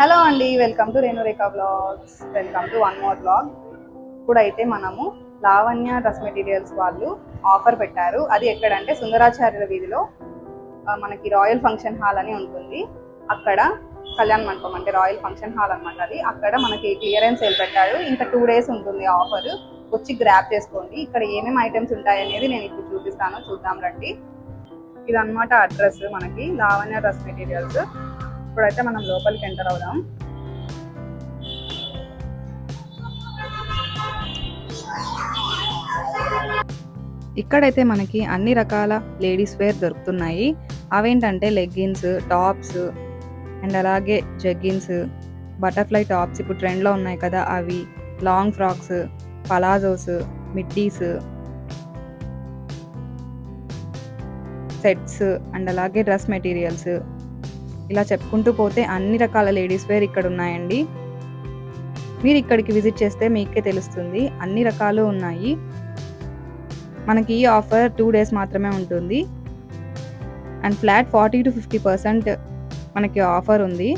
Hello అండి welcome to Renurekha blogs. Welcome to one more blog. ఇప్పుడైతే మనము Lavanya dress materials వాళ్ళు ఆఫర్ పెట్టారు. అది ఎక్కడంటే సుందరాచార్యుల వీధిలో మనకి రాయల్ ఫంక్షన్ హాల్ అని ఉంటుంది. అక్కడ కళ్యాణ్ మండపం అంటే రాయల్ ఫంక్షన్ హాల్ అనమాట అది. అక్కడ మనకి క్లియరెన్స్ సేల్ పెట్టారు. ఇంకా టూ డేస్ ఉంటుంది ఆఫర్. వచ్చి గ్రాప్ చేసుకోండి. ఇక్కడ ఏమేమి ఐటమ్స్ ఉంటాయి అనేది నేను ఇప్పుడు చూపిస్తాను. చూద్దాం రండి. ఇదన్నమాట అడ్రస్ మనకి లావణ్య డ్రెస్ మెటీరియల్స్. ఇప్పుడైతే మనం లోపలికి ఎంటర్ అవుదాం. ఇక్కడైతే మనకి అన్ని రకాల లేడీస్ వేర్ దొరుకుతున్నాయి. అవేంటంటే లెగ్గిన్స్ టాప్స్ అండ్ అలాగే జగ్గిన్స్ బటర్ఫ్లై టాప్స్ ఇప్పుడు ట్రెండ్లో ఉన్నాయి కదా. అవి long frocks palazzos middies sets and అలాగే డ్రెస్ మెటీరియల్స్. ఇలా చెప్పుకుంటూ పోతే అన్ని రకాల లేడీస్ వేర్ ఇక్కడ ఉన్నాయండి మీరు ఇక్కడికి విజిట్ చేస్తే మీకే తెలుస్తుంది. అన్ని రకాలు ఉన్నాయి. మనకి ఈ ఆఫర్ టూ డేస్ మాత్రమే ఉంటుంది. And flat forty to fifty percent మనకి ఆఫర్ ఉంది.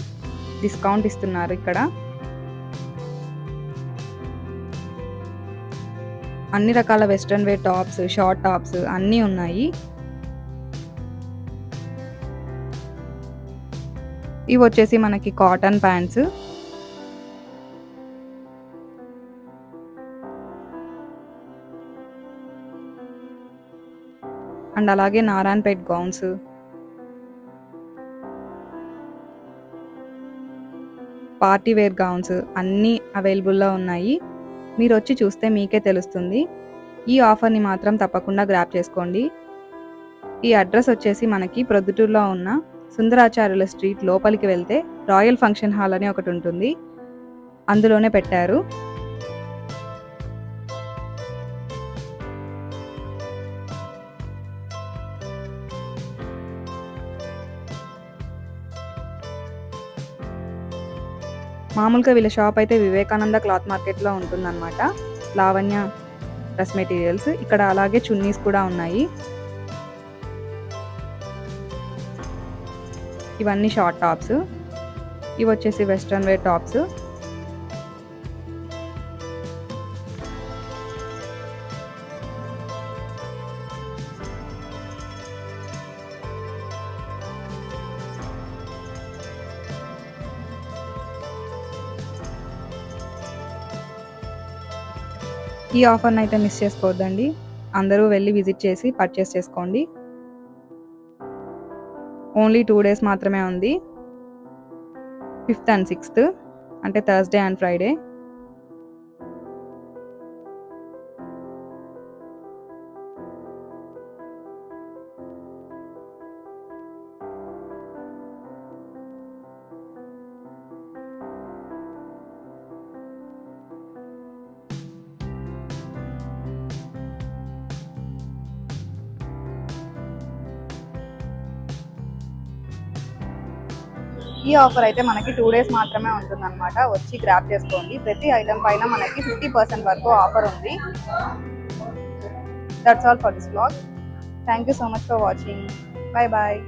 డిస్కౌంట్ ఇస్తున్నారు ఇక్కడ. అన్ని రకాల western wear tops short tops అన్నీ ఉన్నాయి. ఇవి వచ్చేసి మనకి కాటన్ ప్యాంట్స్. అండ్ అలాగే Narayanpet gowns. Party wear gowns అన్నీ అవైలబుల్లో ఉన్నాయి. మీరు వచ్చి చూస్తే మీకే తెలుస్తుంది. ఈ ఆఫర్ని మాత్రం తప్పకుండా గ్రాప్ చేసుకోండి. ఈ అడ్రస్ వచ్చేసి మనకి ప్రొద్దుటూరులో ఉన్న సుందరాచార్యుల స్ట్రీట్ లోపలికి వెళ్తే రాయల్ ఫంక్షన్ హాల్ అని ఒకటి ఉంటుంది. అందులోనే పెట్టారు. మామూలుగా వీళ్ళ షాప్ అయితే వివేకానంద క్లాత్ మార్కెట్లో ఉంటుందన్నమాట. Lavanya dress materials. ఇక్కడ అలాగే చున్నీస్ కూడా ఉన్నాయి. ఇవన్నీ షార్ట్ టాప్స్. ఇవి వచ్చేసి వెస్ట్రన్ వేర్ టాప్స్. ఈ ఆఫర్ని అయితే మిస్ చేసుకోవద్దండి. అందరూ వెళ్ళి విజిట్ చేసి పర్చేస్ చేసుకోండి. ఓన్లీ టూ డేస్ మాత్రమే ఉంది. ఫిఫ్త్ అండ్ సిక్స్త్ అంటే థర్స్డే అండ్ ఫ్రైడే. ఈ ఆఫర్ అయితే మనకి టూ డేస్ మాత్రమే ఉంటుందన్నమాట. వచ్చి గ్రాప్ చేసుకోండి. ప్రతి ఐటమ్ పైన మనకి ఫిఫ్టీ పర్సెంట్ వరకు ఆఫర్ ఉంది. That's all for this blog thank you so much for watching bye bye